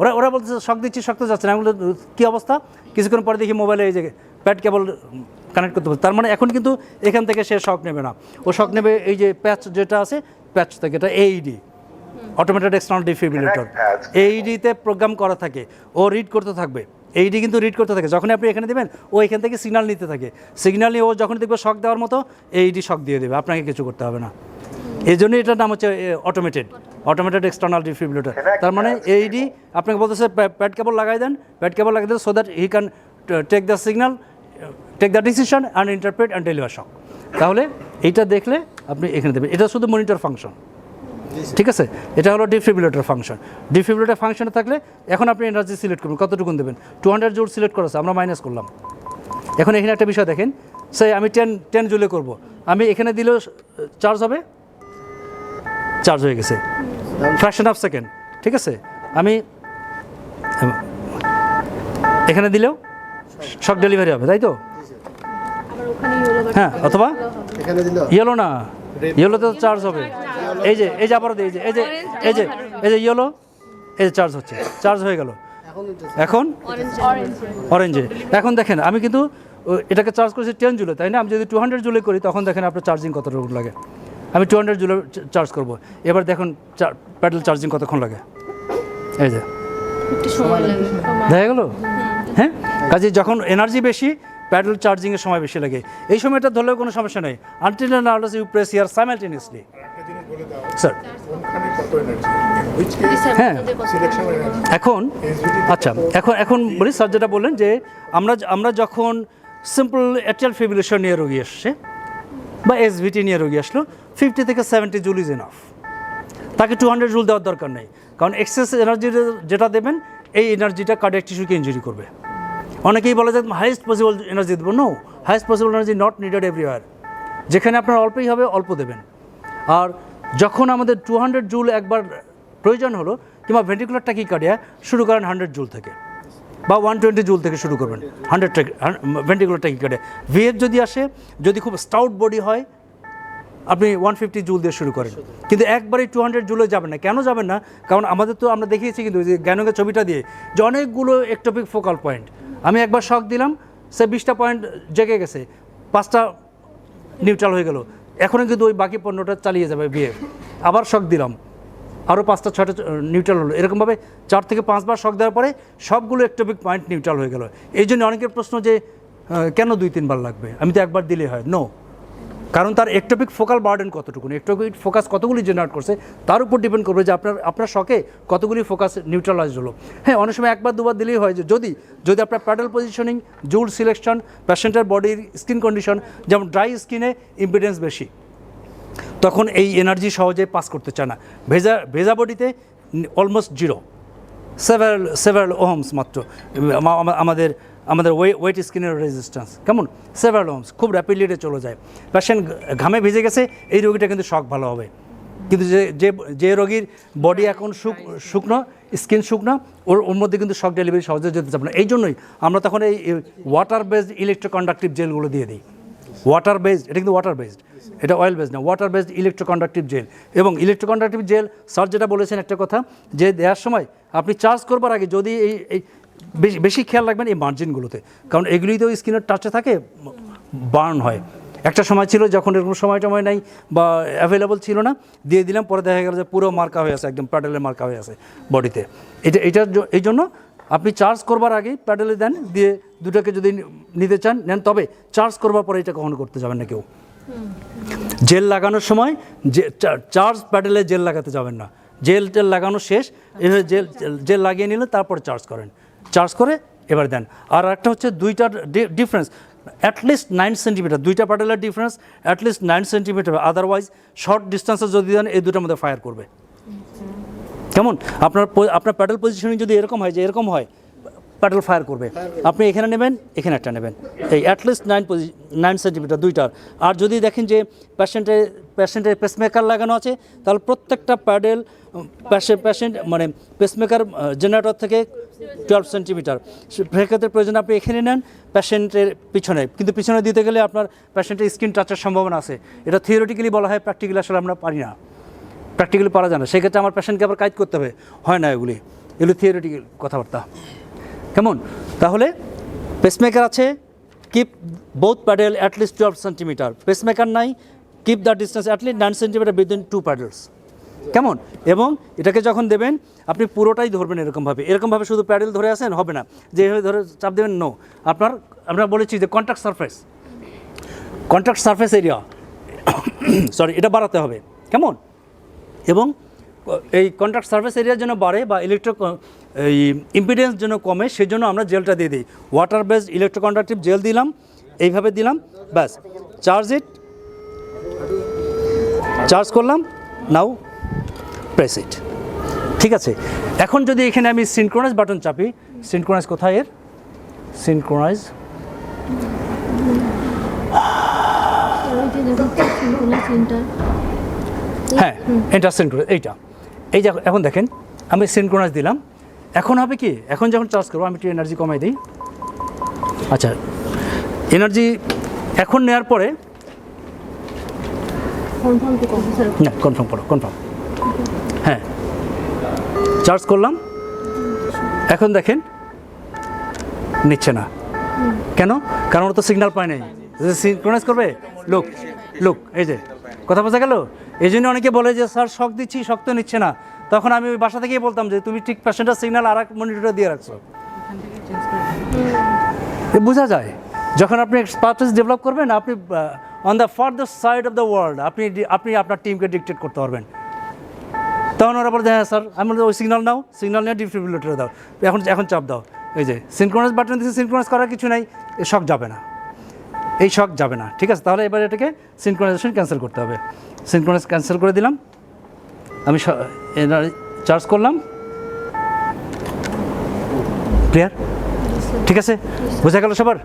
ওরা ওরা বলছে শখ দিচ্ছি শক্ত যাচ্ছে না। আমি কী অবস্থা? কিছুক্ষণ পরে দেখি মোবাইলে এই যে প্যাড কেবল কানেক্ট করতে পারছে তার মানে এখন কিন্তু এখান থেকে সে শখ নেবে না। ও শখ নেবে এই যে প্যাচ যেটা আছে প্যাচ থেকে এটা এইডি অটোমেটেড এক্সটার্নাল ডিফিব্রিলেটর এইডিতে প্রোগ্রাম করা থাকে। ও রিড করতে থাকবে। এইডি কিন্তু রিড করতে থাকে। যখন আপনি এখানে দেবেন ও এখান থেকে সিগনাল নিতে থাকে। সিগন্যাল নিয়ে ও যখন দেখবে শখ দেওয়ার মতো এইডি শখ দিয়ে দেবে। আপনাকে কিছু করতে হবে না। এই জন্য এটার নাম হচ্ছে অটোমেটেড অটোমেটেড এক্সটার্নাল ডিফিব্রিলেটর তার মানে এইডি আপনাকে বলতেছে প্যাড কেবল লাগাই দেন প্যাড কেবল লাগাই then so that he can take the signal take the decision and interpret and deliver shock তাহলে এইটা দেখলে আপনি এখানে দেবেন এটা শুধু মনিটর ফাংশন ঠিক আছে? এটা হলো ডিফিব্রিলেটর ফাংশন ডিফিব্রিলেটর ফাংশনে থাকলে এখন আপনি এনার্জি সিলেক্ট করবেন কতটুকুন দেবেন? টু হান্ড্রেড জুল সিলেক্ট করেছে আমরা মাইনাস করলাম। এখন এখানে একটা বিষয় দেখেন সে আমি টেন টেন জুলে করব। আমি এখানে দিলেও চার্জ হবে? চার্জ হয়ে গেছে। ফ্র্যাকশন অফ সেকেন্ড ঠিক আছে? আমি এখানে দিলেও শক ডেলিভারি হবে তাই তো? আবার হ্যাঁ অথবা এখানে ইয়েলো না ইয়েলোতে তো চার্জ হবে। এই যে এই যে আবারও এই যে এই যে এই যে এই যে ইয়েলো এই যে চার্জ হচ্ছে চার্জ হয়ে গেল। এখন এখন? অরেঞ্জ অরেঞ্জ অরেঞ্জে এখন দেখেন আমি কিন্তু এটাকে চার্জ করেছি টেন জুলে তাই না? আমি যদি টু হান্ড্রেড জুলে করি তখন দেখেন আপনার চার্জিং কতটুকু লাগে। আমি টু হান্ড্রেড জুলে চার্জ করব। এবার দেখুন প্যাডেল চার্জিং কতক্ষণ লাগে? এই যে। দেখা গেল? হ্যাঁ? কাজে যখন এনার্জি বেশি প্যাডেল চার্জিংয়ের সময় বেশি লাগে। এই সময়টা ধরলেও কোনো সমস্যা নেই। Until unless you press here simultaneously sir হ্যাঁ। এখন আচ্ছা এখন এখন বলি স্যার যেটা বললেন যে আমরা আমরা যখন সিম্পল এটিয়াল ফিবিলেশন নিয়ে রোগী আসছে বা এসভিটি নিয়ে রোগী আসলো ফিফটি থেকে সেভেন্টি জুল ইজ এনাফ তাকে টু হান্ড্রেড জুল দেওয়ার দরকার নেই। কারণ এক্সেস এনার্জি যেটা দেবেন, এই এনার্জিটা কার্ডিয়াক টিস্যুকে ইঞ্জুরি করবে। অনেকেই বলে যে হাইয়েস্ট পসিবল এনার্জি দেবো। No highest possible energy not needed everywhere যেখানে আপনার অল্পই হবে, অল্প দেবেন। আর যখন আমাদের টু হান্ড্রেড জুল একবার প্রয়োজন হলো, কিংবা ভেন্টিকুলার টাকিকার্ডিয়া শুরু করেন হান্ড্রেড জুল থেকে। বা ওয়ান টোয়েন্টি জুল থেকে শুরু করবেন। হান্ড্রেড ভেন্টিকুলার টাকিকার্ডিয়া ভিএফ যদি আসে, যদি খুব স্টাউট বডি হয় আপনি ওয়ান ফিফটি জুল দিয়ে শুরু করেন। কিন্তু একবারই টু হান্ড্রেড জুলে যাবেন না। কেন যাবেন না? কারণ আমাদের তো আমরা দেখিয়েছি কিন্তু যে জ্ঞানকের ছবিটা দিয়ে যে অনেকগুলো একটপিক ফোকাল পয়েন্ট আমি একবার শখ দিলাম, সে বিশটা পয়েন্ট জেগে গেছে, পাঁচটা নিউট্রাল হয়ে গেল। এখনও কিন্তু ওই বাকি পণ্যটা চালিয়ে যাবে বিয়ে। আবার শখ দিলাম, আরও পাঁচটা ছটা নিউট্রাল হলো। এরকমভাবে চার থেকে পাঁচবার শখ দেওয়ার পরে সবগুলো একটপিক পয়েন্ট নিউট্রাল হয়ে গেল। এই জন্য অনেকের প্রশ্ন যে কেন দুই, তিনবার লাগবে? আমি তো একবার দিলেই হয়। নো কারণ তার একটপিক ফোকাল বার্ডেন কতটুকু একটপিক ফোকাস কতগুলি জেনারেট করছে? তার উপর ডিপেন্ড করবে যে আপনার আপনার শখে কতগুলি ফোকাস নিউট্রালাইজ হলো। হ্যাঁ অনেক সময় একবার, দুবার দিলেই হয় যে যদি যদি আপনার প্যাডেল পজিশনিং জুল সিলেকশন প্যাশেন্টের বডির স্কিন কন্ডিশন যেমন ড্রাই স্কিনে ইম্পিডেন্স বেশি, তখন এই এনার্জি সহজে পাস করতে চায় না। ভেজা ভেজা বডিতে almost zero several several ohms মাত্র, আমা- আমা- আমাদের আমাদের ওয়ে ওয়েট স্কিনের রেজিস্ট্যান্স কেমন? সেভারাল ওহমস খুব র্যাপিডলি এটা চলে যায়। পেশেন্ট ঘামে ভিজে গেছে এই রোগীটা কিন্তু শখ ভালো হবে। কিন্তু যে যে যে রোগীর বডি এখন শুক শুকনো স্কিন শুকনো ওর ওর মধ্যে কিন্তু শক ডেলিভারি সহজে যেতে চাবে না। এই জন্যই আমরা তখন এই ওয়াটার বেসড ইলেকট্রোকন্ডাক্টিভ জেলগুলো দিয়ে দিই। ওয়াটার বেসড এটা কিন্তু ওয়াটার বেসড এটা অয়েল বেসড না ওয়াটার বেসড ইলেকট্রোকন্ডাক্টিভ জেল এবং ইলেকট্রোকন্ডাক্টিভ জেল স্যার যেটা বলেছেন একটা কথা যে দেওয়ার সময় আপনি চার্জ করবার আগে যদি এই এই বেশি বেশি খেয়াল রাখবেন এই মার্জিনগুলোতে কারণ এগুলি তো স্কিনের টাচে থাকে বার্ন হয়। একটা সময় ছিল যখন এরকম সময় টময় নাই বা অ্যাভেলেবল ছিল না, দিয়ে দিলাম, পরে দেখা গেল যে পুরো মার্কা হয়ে আছে, একদম প্যাডেলের মার্কা হয়ে আছে বডিতে এটা, এটার এই জন্য আপনি চার্জ করবার আগেই প্যাডেলে দেন, দিয়ে দুটাকে যদি নিতে চান, নেন। তবে চার্জ করবার পরে এটা কখনো করতে যাবেন না কেউ। জেল লাগানোর সময় যে চার্জ প্যাডেলে জেল লাগাতে যাবেন না। জেল টেল লাগানো শেষ জেল জেল লাগিয়ে নিলে তারপরে চার্জ করেন। চার্জ করে এবার দেন। আর একটা হচ্ছে দুইটার ডিফারেন্স অ্যাটলিস্ট নাইন সেন্টিমিটার দুইটা প্যাডেলের difference at least nine centimetre otherwise short ডিস্টেন্সে যদি দেন, এই দুটোর মধ্যে ফায়ার করবে। কেমন? আপনার আপনার প্যাডেল পজিশনিং যদি এরকম হয়, যে এরকম হয় প্যাডেল ফায়ার করবে। আপনি এখানে নেবেন, এখানে একটা নেবেন। এই অ্যাটলিস্ট নাইন পজি নাইন সেন্টিমিটার দুইটার। আর যদি দেখেন যে পেশেন্টের পেশেন্টের পেসমেকার লাগানো আছে, তাহলে প্রত্যেকটা প্যাডেল পেশেন্ট মানে পেসমেকার জেনারেটর থেকে টুয়েলভ সেন্টিমিটার সেক্ষেত্রে প্রয়োজন আপনি এখানে নেন পেশেন্টের পিছনে। কিন্তু পিছনে দিতে গেলে আপনার পেশেন্টের স্কিন টাচের সম্ভাবনা আছে। এটা থিওরিটিক্যালি বলা হয় প্র্যাকটিক্যালি আসলে আমরা পারি না। প্র্যাকটিক্যালি পারা যায় না। সেক্ষেত্রে আমার পেশেন্টকে আবার কাজ করতে হবে। হয় না এগুলি। এগুলি থিওরিটিক্যাল কথাবার্তা। কেমন? তাহলে পেসমেকার আছে। Keep both paddle at least twelve centimetre pacemaker নাই। Keep the distance at least nine centimetre within two paddles কেমন? এবং এটাকে যখন দেবেন, আপনি পুরোটাই ধরবেন এরকমভাবে। এরকমভাবে শুধু প্যাডেল ধরে আসেন হবে না। যেভাবে ধরে চাপ দেবেন নো আপনার, আমরা বলেছি যে contact surface contract surface area sorry এটা বাড়াতে হবে। কেমন? এবং এই কন্ট্রাক্ট সার্ভিস এরিয়ার জন্য বাড়ে বা ইলেকট্রো এই ইম্পিডেন্স জন্য কমে, সেজন্য আমরা জেলটা দিয়ে দিই। ওয়াটার বেসড ইলেকট্রোকন্ডাক্টিভ জেল দিলাম, এইভাবে দিলাম, ব্যাস। চার্জ ইট চার্জ করলাম নাও প্রেস ইট ঠিক আছে? এখন যদি এখানে আমি সিনক্রোনাইজ বাটন চাপি সিনক্রোনাইজ কোথায় এর? সিনক্রোনাইজ হ্যাঁ এটা সিনক্রোনাইজ এইটা। এই যে এখন দেখেন আমি সিনক্রোনাইজ দিলাম। এখন হবে কি? এখন যখন চার্জ করব আমি একটু এনার্জি কমাই দিই। আচ্ছা এনার্জি এখন নেওয়ার পরে কনফার্ম কনফার্ম না কনফার্ম করো কনফার্ম চার্জ করলাম। এখন দেখেন, নিচ্ছে না। কেন? কারণ ওর তো সিগন্যাল পায় নাই। সিনক্রোনাইজ করবে? লোক লোক, এই যে, কথা বোঝা গেল? এই জন্য অনেকে বলে যে, স্যার শক দিচ্ছি শক্ত নিচ্ছে না। তখন আমি ওই বাসা থেকেই বলতাম যে, তুমি ঠিক প্যাসেঞ্জার সিগন্যাল আর এক মনিটরে দিয়ে রাখছো। বোঝা যায়। যখন আপনি এক্সপার্টিস ডেভেলপ করবেন, আপনি on the further side of the world আপনি আপনি আপনার টিমকে ডিকটেট করতে পারবেন। তখন ওরা বলে হ্যাঁ স্যার। আমি ওই সিগনাল নাও সিগনাল নিয়ে ডিফিব্রিলেটরে দাও। এখন এখন চাপ দাও। এই যে সিনক্রোনাইজ বাটন দিচ্ছে সিনক্রোনাইজ করার কিছু নাই শক যাবে না। এই শখ যাবে না, ঠিক আছে? তাহলে এবার এটাকে সিনক্রোনাইজেশন ক্যান্সেল করতে হবে। সিনক্রোনাইজ ক্যান্সেল করে দিলাম। আমি চার্জ করলাম। ক্লিয়ার ঠিক আছে? বোঝা গেল সবার?